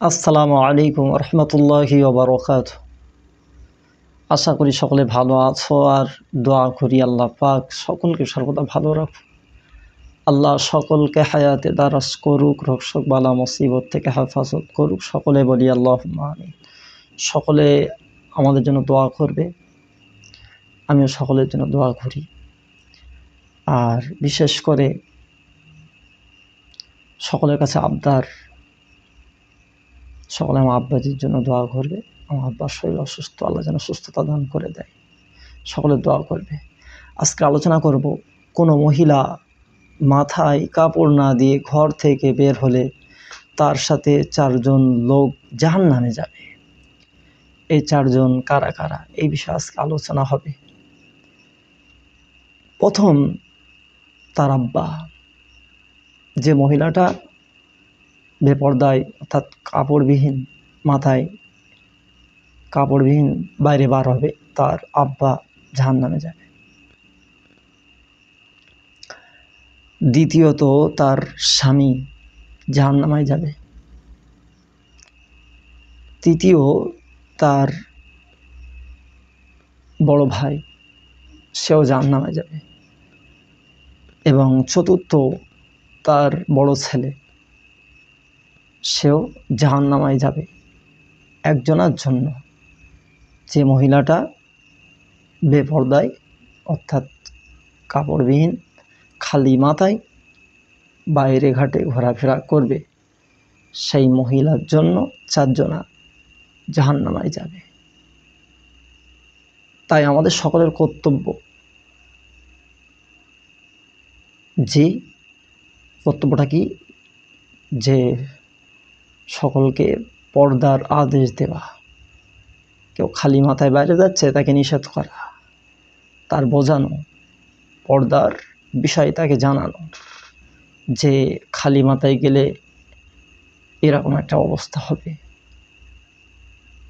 আসসালামু আলাইকুম রহমতুল্লাহি ওবরকাত আশা করি সকলে ভালো আছো আর দোয়া করি আল্লাহ পাক সকলকে সর্বদা ভালো রাখুক। আল্লাহ সকলকে হায়াতে দারাজ করুক, রক্ষক বালা মুসিবত থেকে হেফাজত করুক। সকলে বলি আল্লাহ আমিন। সকলে আমাদের জন্য দোয়া করবে। আমিও সকলের জন্য দোয়া করি। আর বিশেষ করে সকলের কাছে আবদার সকলে আমার আব্বাজির জন্য দোয়া করবে। আমার আব্বার শরীর অসুস্থ, আল্লাহ যেন সুস্থতা দান করে দেয়। সকলে দোয়া করবে। আজকে আলোচনা করব, কোনো মহিলা মাথায় কাপড় না দিয়ে ঘর থেকে বের হলে তার সাথে চারজন লোক জাহান নামে যাবে। এই চারজন কারা কারা? এই বিষয়ে আজকে আলোচনা হবে। প্রথম তার আব্বা। যে মহিলাটা বেপর্দায়, অর্থাৎ কাপড়বিহীন মাথায়, কাপড়বিহীন বাইরে বার হবে, তার আব্বা জাহান নামে যাবে। দ্বিতীয়ত তার স্বামী জাহান নামায় যাবে। তৃতীয় তার বড় ভাই, সেও জাহান নামায় যাবে। এবং চতুর্থ তার বড় ছেলে। সেও জাহান নামায় যাবে একজনার জন্য। যে মহিলাটা বেপর্দায়, অর্থাৎ কাপড়বিহীন, খালি মাথায় বাইরে ঘাটে ঘোরাফেরা করবে, সেই মহিলার জন্য চারজনা জাহান নামায় যাবে। তাই আমাদের সকলের কর্তব্য যে কর্তব্যটা কি? যে সকলকে পর্দার আদেশ দেওয়া। কেউ খালি মাথায় বাইরে যাচ্ছে, তাকে নিষেধ করা। তার বোঝানো, পর্দার বিষয় তাকে জানানো। যে খালি মাথায় গেলে এরকম একটা অবস্থা হবে।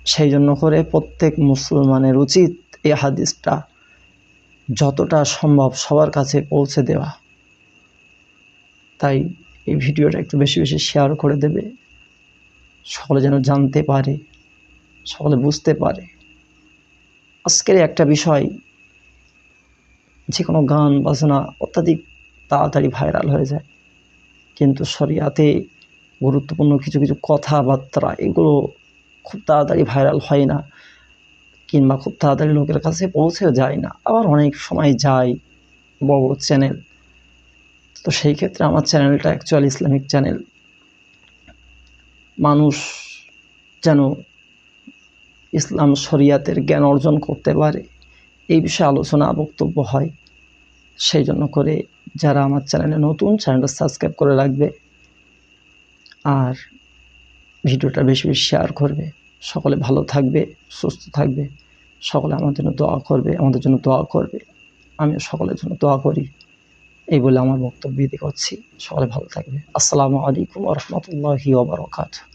সেই জন্য করে প্রত্যেক মুসলমানের উচিত এই হাদিসটা যতটা সম্ভব সবার কাছে পৌঁছে দেওয়া। তাই এই ভিডিওটা একটু বেশি বেশি শেয়ার করে দেবে। সকলে যেন জানতে পারে, সকলে বুঝতে পারে। আজকের একটা বিষয় যে কোনো গান, বাজনা অত্যাধিক তাড়াতাড়ি ভাইরাল হয়ে যায়। কিন্তু শরিয়াতে গুরুত্বপূর্ণ কিছু কিছু কথাবার্তা, এগুলো খুব তাড়াতাড়ি ভাইরাল হয় না কিংবা খুব তাড়াতাড়ি লোকের কাছে পৌঁছেও যায় না। আবার অনেক সময় যায় বড় বড় চ্যানেল তো সেই ক্ষেত্রে আমার চ্যানেলটা অ্যাকচুয়ালি ইসলামিক চ্যানেল মানুষ যেন ইসলাম শরিয়াতের জ্ঞান অর্জন করতে পারে। এই বিষয়ে আলোচনা বক্তব্য হয়। সেই জন্য করে যারা আমার চ্যানেলে নতুন, চ্যানেলটা সাবস্ক্রাইব করে রাখবে আর ভিডিওটা বেশি বেশি শেয়ার করবে। সকলে ভালো থাকবে, সুস্থ থাকবে। সকলে আমার জন্য দোয়া করবে, আমাদের জন্য দোয়া করবে। আমিও সকলের জন্য দোয়া করি। এই বলে আমার বক্তব্য দিয়ে করছি সবাই ভালো থাকবে আসসালামু আলাইকুম রহমতুল্লাহি ওবরাকাতুহ